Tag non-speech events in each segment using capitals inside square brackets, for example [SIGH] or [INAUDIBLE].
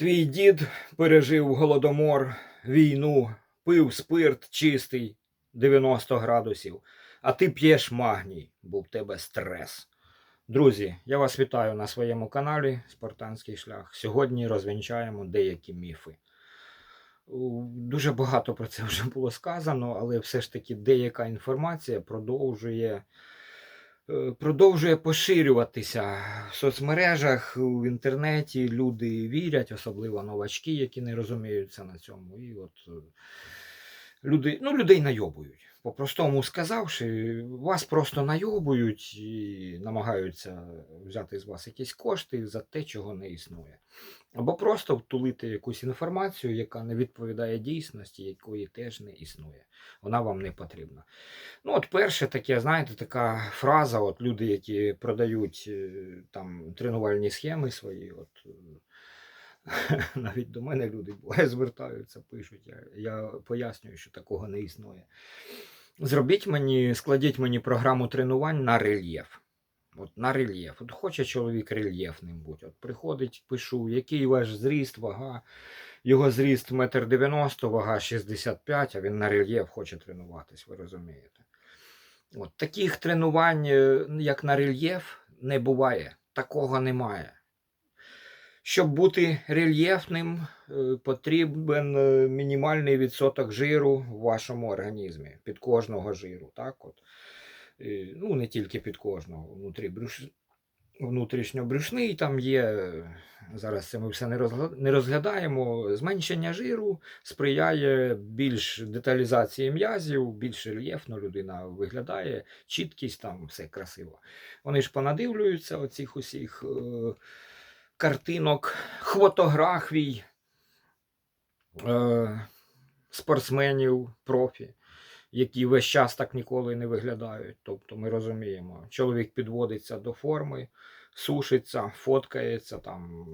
Твій дід пережив голодомор, війну, пив спирт чистий 90 градусів, а ти п'єш магній, бо в тебе стрес. Друзі, я вас вітаю на своєму каналі Спартанський шлях. Сьогодні розвінчаємо деякі міфи. Дуже багато про це вже було сказано, але все ж таки деяка інформація продовжує, продовжує поширюватися в соцмережах, в інтернеті. Люди вірять, особливо новачки, які не розуміються на цьому. І от е, люди, ну, людей найобують. По-простому сказавши, вас просто найобують і намагаються взяти з вас якісь кошти за те, чого не існує. Або просто втулити якусь інформацію, яка не відповідає дійсності, якої теж не існує. Вона вам не потрібна. Ну, от перше таке, знаєте, така фраза, от люди, які продають е, там тренувальні схеми свої, от [LAUGHS] навіть до мене люди звертаються, пишуть. Я, я пояснюю, що такого не існує. Зробіть мені, складіть мені програму тренувань на рельєф. От на рельєф. От хоче чоловік рельєфним бути. От приходить, пишу, який ваш зріст, вага. Його зріст 1,90 м, вага 65, а він на рельєф хоче тренуватись, ви розумієте. От таких тренувань, е, як на рельєф, не буває. Такого немає. Щоб бути рельєфним, е, потрібен е, мінімальний відсоток жиру в вашому організмі, під кожного жиру. Так от. Е, Ну, не тільки під кожного, внутрі брюш... внутрішньобрюшний там є. Зараз це ми все не розглядаємо. Зменшення жиру сприяє більш деталізації м'язів, більш рельєфно людина виглядає, чіткість там все красиво. Вони ж понадивлюються оцих усіх. Е картинок, фотографій е, спортсменів, профі, які весь час так ніколи не виглядають. Тобто ми розуміємо, чоловік підводиться до форми, сушиться, фоткається там.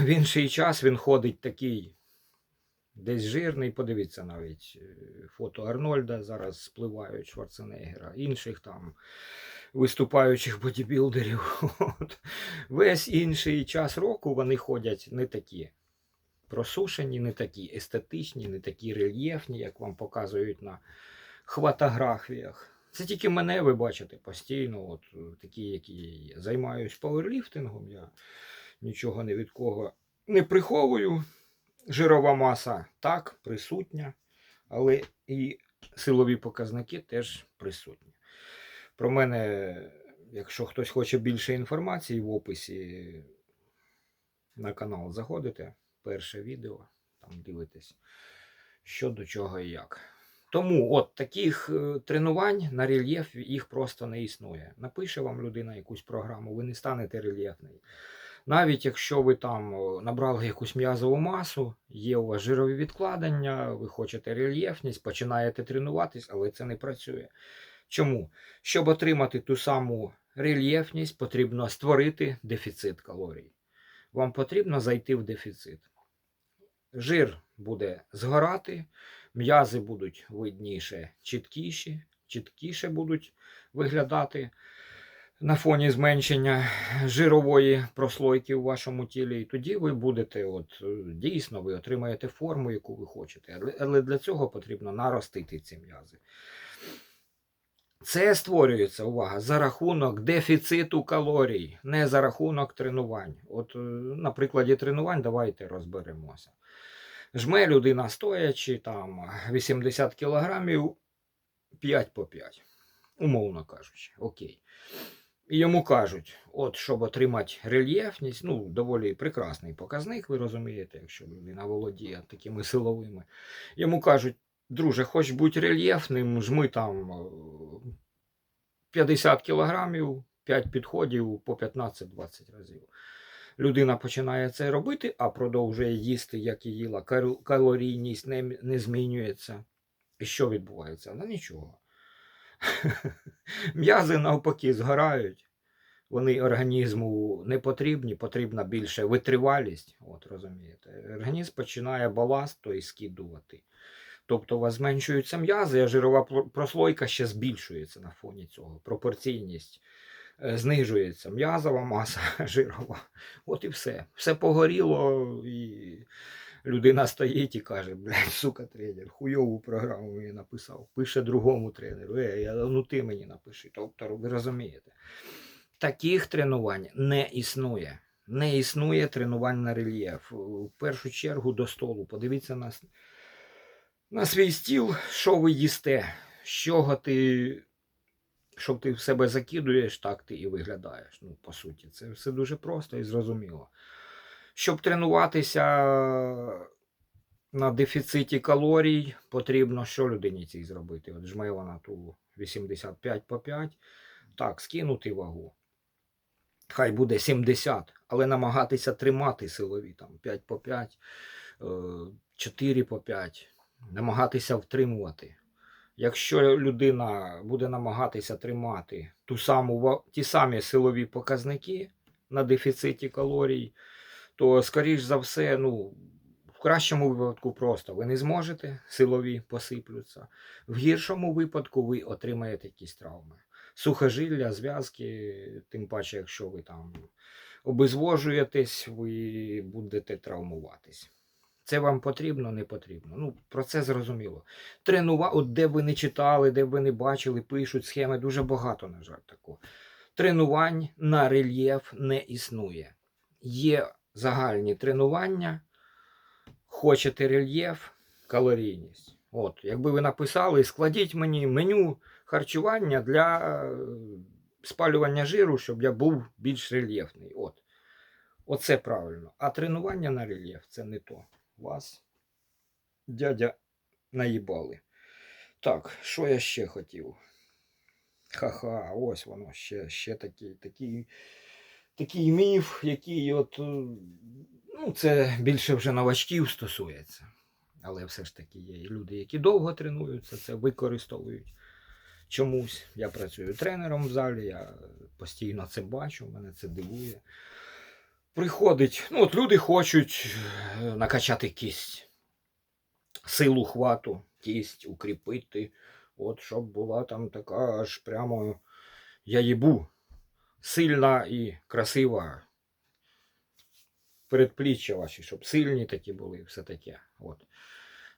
В інший час він ходить такий. Десь жирний, подивіться навіть е, фото Арнольда зараз спливають Шварценеггера, інших там виступаючих бодібілдерів. [LAUGHS] От. Весь інший час року вони ходять не такі просушені, не такі естетичні, не такі рельєфні, як вам показують на хватографіях. Це тільки мене ви бачите постійно, от такі, які я. Займаюсь пауерліфтингом, я нічого не від кого не приховую. Жирова маса так присутня, але і силові показники теж присутні. Про мене, якщо хтось хоче більше інформації в описі на канал заходите, перше відео, там дивитесь, що до чого і як. Тому от таких е, тренувань на рельєф їх просто не існує. Напише вам людина якусь програму, ви не станете рельєфний. Навіть якщо ви там набрали якусь м'язову масу, є у вас жирові відкладення, ви хочете рельєфність, починаєте тренуватись, але це не працює. Чому? Щоб отримати ту саму рельєфність, потрібно створити дефіцит калорій. Вам потрібно зайти в дефіцит. Жир буде згорати, м'язи будуть видніше, чіткіші, чіткіше будуть виглядати на фоні зменшення жирової прослойки в вашому тілі. І тоді ви будете, от е, дійсно, ви отримаєте форму, яку ви хочете. Але, але для цього потрібно наростити ці м'язи. Це створюється, увага, за рахунок дефіциту калорій, не за рахунок тренувань. От е, на прикладі тренувань давайте розберемося. Жме людина стоячи, там 80 кілограмів 5 по 5, умовно кажучи, окей. І йому кажуть, от щоб отримати рельєфність, ну, доволі прекрасний показник, ви розумієте, якщо людина володіє такими силовими. Йому кажуть, друже, хоч будь рельєфним, жми там е, 50 кілограмів, 5 підходів по 15-20 разів. Людина починає це робити, а продовжує їсти, як і їла. Калорійність не, не змінюється. І що відбувається? Ну нічого. [LAUGHS] М'язи навпаки згорають. Вони організму не потрібні, потрібна більше витривалість. От розумієте. Організм починає баласт той скидувати. Тобто у вас зменшуються м'язи, а жирова прослойка ще збільшується на фоні цього. Пропорційність е, знижується м'язова маса [LAUGHS] жирова. От і все. Все погоріло, і людина стоїть і каже: блядь, сука, тренер, хуйову програму мені написав. Пише другому тренеру. Е, ну ти мені напиши. Тобто, ви розумієте, таких тренувань не існує. Не існує тренувань на рельєф. В першу чергу до столу. Подивіться на, с- на свій стіл, що ви їсте, з ти, що ти в себе закидуєш, так ти і виглядаєш. Ну, по суті, це все дуже просто і зрозуміло. Щоб тренуватися на дефіциті калорій, потрібно що людині цій зробити? От жме вона ту 85 по 5, так, скинути вагу хай буде 70, але намагатися тримати силові там 5 по 5, е, 4 по 5, намагатися втримувати. Якщо людина буде намагатися тримати ту саму, ті самі силові показники на дефіциті калорій, то, скоріш за все, ну, в кращому випадку просто ви не зможете, силові посиплються. В гіршому випадку ви отримаєте якісь травми сухожилля, зв'язки, тим паче, якщо ви там обезвожуєтесь, ви будете травмуватись. Це вам потрібно, не потрібно. Ну, про це зрозуміло. Тренува... От де ви не читали, де б ви не бачили, пишуть схеми, дуже багато, на жаль, такого. Тренувань на рельєф не існує. Є загальні тренування, хочете рельєф, калорійність. От, якби ви написали, складіть мені меню харчування для е, спалювання жиру, щоб я був більш рельєфний. От. Оце правильно. А тренування на рельєф це не то. Вас, дядя, наїбали. Так, що я ще хотів? Ха-ха, ось воно ще, ще такий, такий, такий міф, який от, е, ну, це більше вже новачків стосується. Але все ж таки є і люди, які довго тренуються, це використовують чомусь. Я працюю тренером в залі, я постійно це бачу, мене це дивує. Приходить, ну от люди хочуть е, накачати кість, силу хвату, кість укріпити, от щоб була там така аж прямо я їбу, сильна і красива. Передпліччя ваші, щоб сильні такі були, все таке. От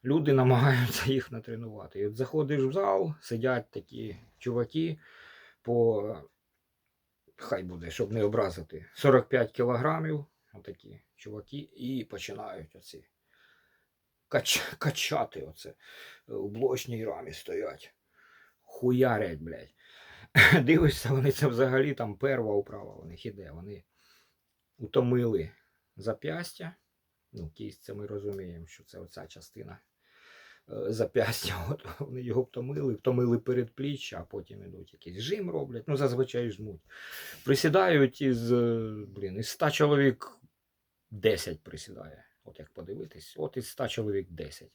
люди намагаються [LAUGHS] їх натренувати. І от заходиш в зал, сидять такі чуваки по, хай буде, щоб не образити, 45 кілограмів, отакі чуваки, і починають оці кач, качати оце. У блочній рамі стоять. Хуярять, блядь. [LAUGHS] Дивишся, вони це взагалі там перва управа у них іде. Вони утомили зап'ястя. Ну, кість, це ми розуміємо, що це оця частина е, зап'ястя. [LAUGHS] От вони його втомили, втомили передпліччя, а потім ідуть якийсь жим роблять. Ну, зазвичай жмуть. Присідають із, е, блін, із 100 чоловік 10 присідає. От як подивитись, от із 100 чоловік 10.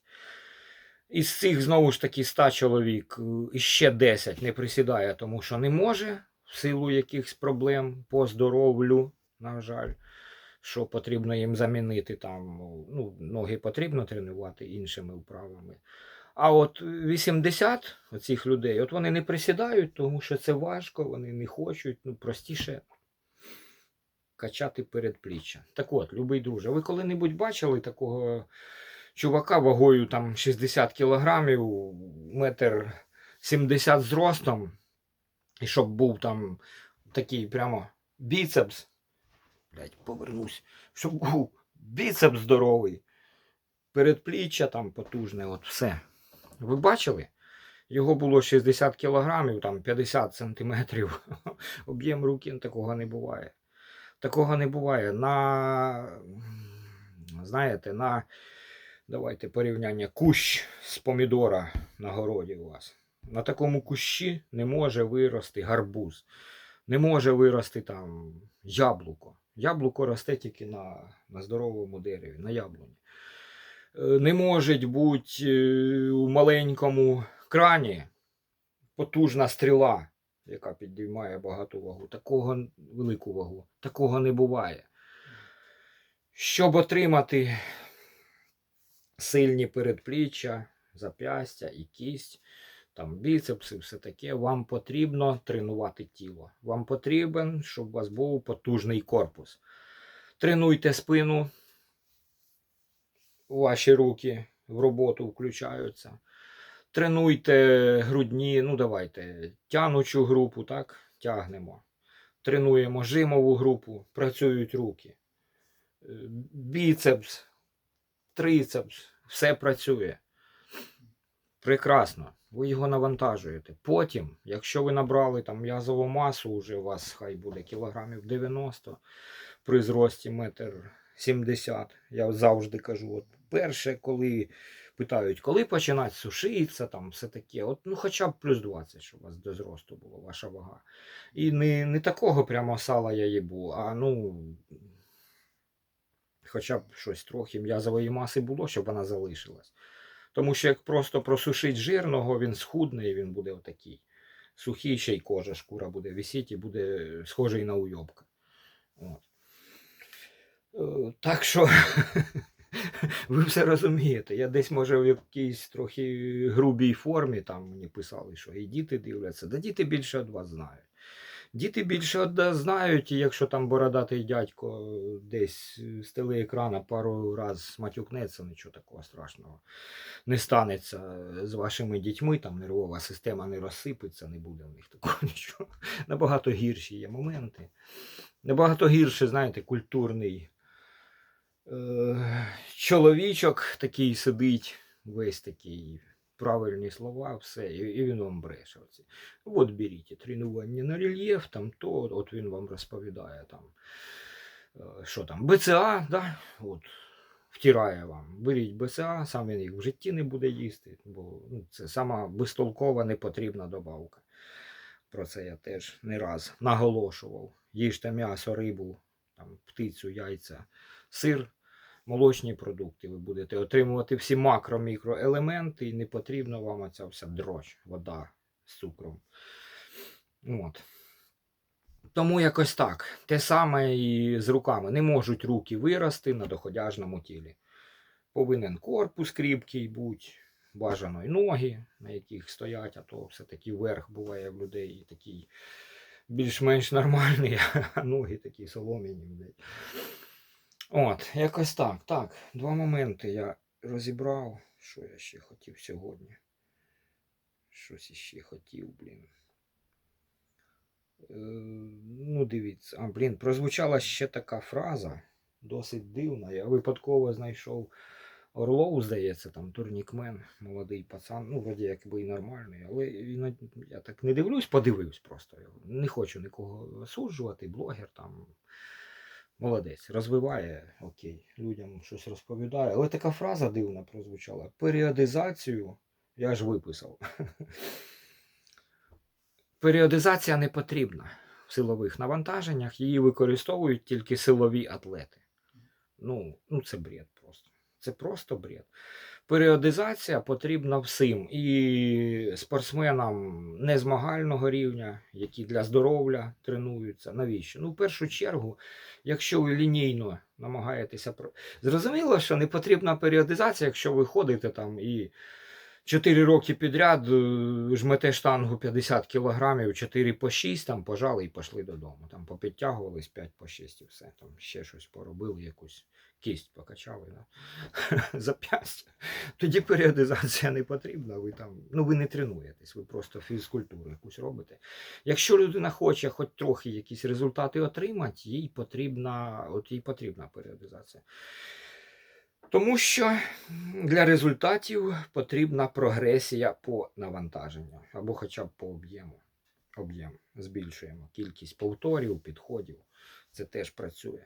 Із цих знову ж таки 100 чоловік е, іще 10 не присідає, тому що не може в силу якихось проблем по здоров'ю, на жаль що потрібно їм замінити там, ну, ноги потрібно тренувати іншими вправами. А от 80 оцих людей, от вони не присідають, тому що це важко, вони не хочуть, ну простіше качати передпліччя. Так от, любий друже, ви коли-небудь бачили такого чувака вагою там 60 кілограмів, метр 70 зростом, і щоб був там такий прямо біцепс, блядь, повернусь, щоб був біцепс здоровий, передпліччя там потужне, от все. Ви бачили? Його було 60 кілограмів, там 50 сантиметрів. [LAUGHS] Об'єм руки такого не буває. Такого не буває. На, знаєте, на, давайте порівняння, кущ з помідора на городі у вас. На такому кущі не може вирости гарбуз, не може вирости там яблуко. Яблуко росте тільки на, на здоровому дереві, на яблуні. Е, Не може бути е, у маленькому крані потужна стріла, яка підіймає багату вагу. Такого велику вагу. Такого не буває. Щоб отримати сильні передпліччя, зап'ястя і кість, там біцепси, все таке. Вам потрібно тренувати тіло. Вам потрібен, щоб у вас був потужний корпус. Тренуйте спину, ваші руки в роботу включаються. Тренуйте грудні, ну давайте, тянучу групу, так, тягнемо. Тренуємо жимову групу, працюють руки. Е, Біцепс, трицепс, все працює. Прекрасно. Ви його навантажуєте. Потім, якщо ви набрали там м'язову масу, вже у вас хай буде кілограмів 90 при зрості метр 70. Я завжди кажу, от перше, коли питають, коли починати сушитися, там все таке, от ну хоча б плюс 20, щоб у вас до зросту була ваша вага. І не, не такого прямо сала я їбу, а ну. Хоча б щось трохи м'язової маси було, щоб вона залишилась. Тому що як просто просушить жирного, він схудне і він буде отакий. Сухий ще й кожа, шкура буде висіти і буде схожий на уйобка. От. Е, Так що [LAUGHS] ви все розумієте. Я десь, може, в якійсь трохи грубій формі там мені писали, що і діти дивляться. Да діти більше від вас знають. Діти більше знають, якщо там бородатий дядько десь з телеекрана пару раз матюкнеться, нічого такого страшного не станеться з вашими дітьми, там нервова система не розсипеться, не буде в них такого [LAUGHS] нічого. Набагато гірші є моменти. Набагато гірше, знаєте, культурний е, чоловічок такий сидить, весь такий. Правильні слова, все, і, він вам бреше. Оці. От беріть тренування на рельєф, там то, от він вам розповідає там, що там, БЦА, да? от, втирає вам. Беріть БЦА, сам він їх в житті не буде їсти, бо ну, це сама безтолкова непотрібна добавка. Про це я теж не раз наголошував. Їжте м'ясо, рибу, там, птицю, яйця, сир, молочні продукти. Ви будете отримувати всі макро-мікроелементи, і не потрібно вам оця вся дрож, вода з цукром. От. Тому якось так. Те саме і з руками. Не можуть руки вирости на доходяжному тілі. Повинен корпус кріпкий бути, бажано й ноги, на яких стоять, а то все-таки верх буває в людей такий більш-менш нормальний, [LAUGHS] а ноги такі солом'яні. От, якось так. Так, два моменти я розібрав. Що я ще хотів сьогодні? Щось іще хотів, блін. Е, ну, дивіться, а, блін, прозвучала ще така фраза, досить дивна. Я випадково знайшов Орлов, здається, там турнікмен, молодий пацан, ну, вроді якби і нормальний, але я так не дивлюсь, подивлюсь просто його. Не хочу нікого осуджувати, блогер там. Молодець, розвиває, окей, людям щось розповідає. Але така фраза дивна прозвучала. Періодизацію я ж виписав. [LAUGHS] Періодизація не потрібна в силових навантаженнях, її використовують тільки силові атлети. Ну, ну це бред просто. Це просто бред. Періодизація потрібна всім і спортсменам незмагального рівня, які для здоров'я тренуються. Навіщо? Ну, в першу чергу, якщо ви лінійно намагаєтеся зрозуміло, що не потрібна періодизація, якщо ви ходите там і 4 роки підряд е, жмете штангу 50 кілограмів, 4 по 6, там пожали і пішли додому. Там попідтягувались 5 по 6 і все. Там ще щось поробили, якусь кість покачали да? [LAUGHS] зап'ястя. Тоді періодизація не потрібна. Ви там, ну ви не тренуєтесь, ви просто фізкультуру якусь робите. Якщо людина хоче хоч трохи якісь результати отримати, їй потрібна, от їй потрібна періодизація. Тому що для результатів потрібна прогресія по навантаженню або хоча б по об'єму. Об'єм збільшуємо кількість повторів, підходів. Це теж працює.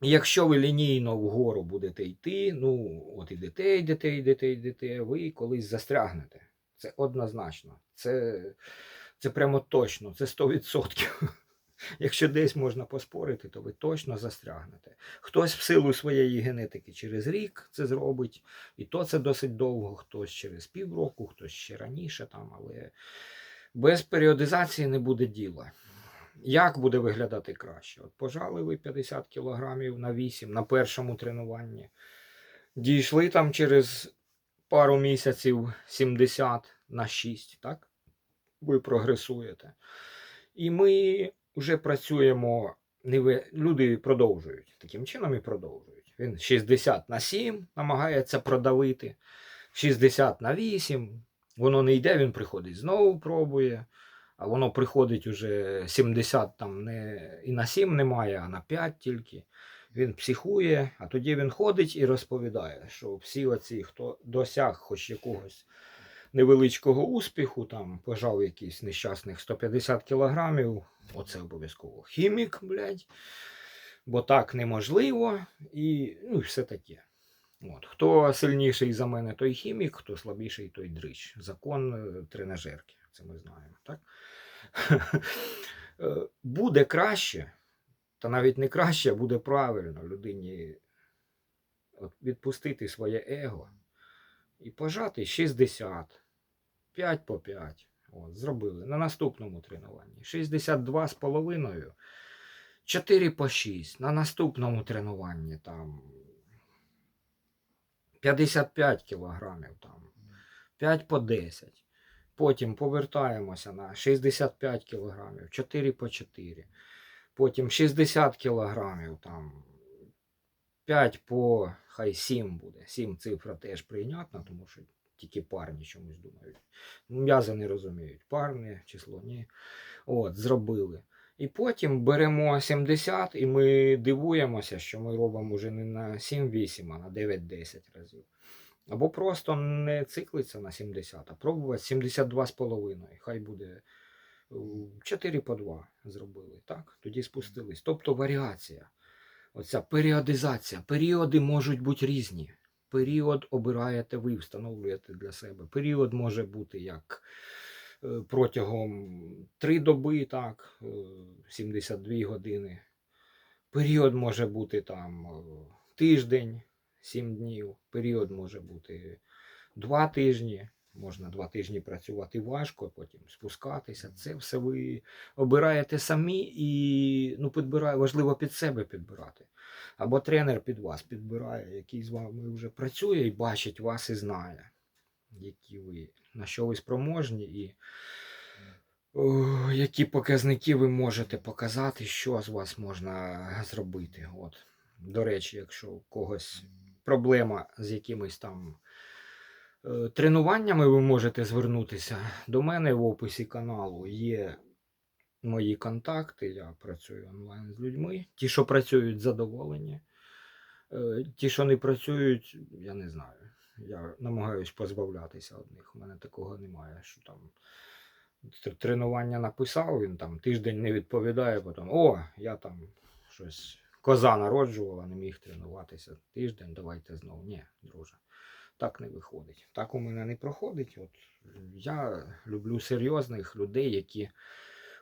Якщо ви лінійно вгору будете йти, ну от ідете, йдете, йдете, йдете, ви колись застрягнете. Це однозначно. Це, це прямо точно, це 100%. [LAUGHS] Якщо десь можна поспорити, то ви точно застрягнете. Хтось в силу своєї генетики через рік це зробить, і то це досить довго, хтось через півроку, хтось ще раніше там, але без періодизації не буде діла. Як буде виглядати краще? От пожали ви 50 кілограмів на 8 на першому тренуванні. Дійшли там через пару місяців 70, на 6, так? Ви прогресуєте. І ми вже працюємо, люди продовжують. Таким чином і продовжують. Він 60 на 7 намагається продавити, 60 на 8. Воно не йде, він приходить знову пробує. А воно приходить уже 70 там не, і на 7 немає, а на 5 тільки. Він психує, а тоді він ходить і розповідає, що всі оці, хто досяг хоч якогось невеличкого успіху, там пожав якийсь нещасних 150 кілограмів, оце обов'язково хімік, блядь, бо так неможливо, і ну, все таке. От. Хто сильніший за мене, той хімік, хто слабіший, той дрищ. Закон е, тренажерки, це ми знаємо, так? [LAUGHS] Е, Буде краще, та навіть не краще, а буде правильно людині відпустити своє его і пожати 60, 5 по 5. От, зробили на наступному тренуванні. 62 з половиною, 4 по 6. На наступному тренуванні там 55 кілограмів, там 5 по 10. Потім повертаємося на 65 кг, 4 по 4. Потім 60 кг, там 5 по хай 7 буде. 7 цифра теж прийнятна, тому що тільки парні чомусь думають. М'язи не розуміють. Парне число, ні. От, зробили. І потім беремо 70 і ми дивуємося, що ми робимо вже не на 7-8, а на 9-10 разів. Або просто не циклиться на 70, а пробувати 72,5. Хай буде е, 4 по 2 зробили. Так? Тоді спустились. Тобто варіація. Оця періодизація. Періоди можуть бути різні. Період обираєте ви, встановлюєте для себе. Період може бути як е, протягом 3 доби, так, е, 72 години. Період може бути там е, тиждень, 7 днів. Період може бути 2 тижні. Можна 2 тижні працювати важко, потім спускатися. Це все ви обираєте самі і ну, підбирає, важливо під себе підбирати. Або тренер під вас підбирає, який з вами вже працює і бачить вас і знає, які ви, на що ви спроможні і о, які показники ви можете показати, що з вас можна зробити. От. До речі, якщо у когось проблема з якимись там е, тренуваннями, ви можете звернутися до мене в описі каналу. Є мої контакти. Я працюю онлайн з людьми. Ті, що працюють, задоволені. Е, Ті, що не працюють, я не знаю. Я намагаюсь позбавлятися від них. У мене такого немає, що там тренування написав, він там тиждень не відповідає, потім о, я там щось коза народжувала, не міг тренуватися. Тиждень, давайте знову. Ні, друже. Так не виходить. Так у мене не проходить. От я люблю серйозних людей, які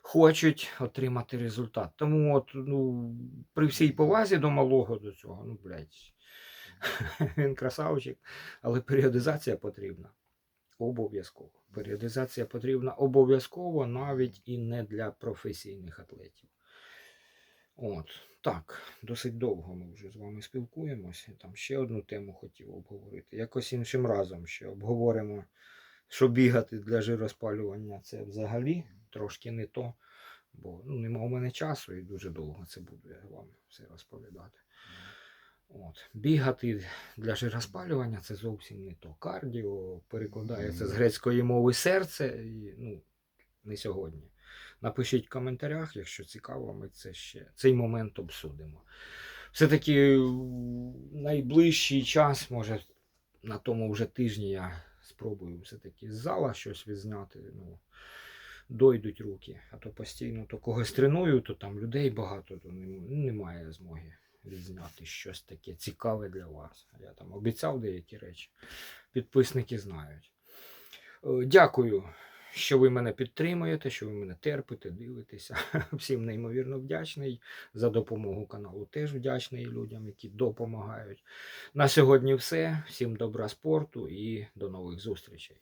хочуть отримати результат. Тому от, ну, при всій повазі до малого до цього, ну, блядь, він красавчик, але періодизація потрібна. Обов'язково. Періодизація потрібна обов'язково навіть і не для професійних атлетів. От, так, досить довго ми вже з вами спілкуємося. Там ще одну тему хотів обговорити. Якось іншим разом ще обговоримо, що бігати для жироспалювання це взагалі трошки не то. Бо ну, нема у мене часу і дуже довго це буду я вам все розповідати. От. Бігати для жироспалювання це зовсім не то. Кардіо перекладається з грецької мови серце, і ну, не сьогодні. Напишіть в коментарях, якщо цікаво, ми це ще цей момент обсудимо. Все-таки найближчий час, може, на тому вже тижні я спробую все-таки з зала щось відзняти. Ну, дойдуть руки. А то постійно то когось треную, то там людей багато, то немає змоги відзняти щось таке цікаве для вас. Я там обіцяв деякі речі. Підписники знають. Е, Дякую, що ви мене підтримуєте, що ви мене терпите, дивитеся. [LAUGHS] Всім неймовірно вдячний за допомогу каналу. Теж вдячний людям, які допомагають. На сьогодні все. Всім добра спорту і до нових зустрічей.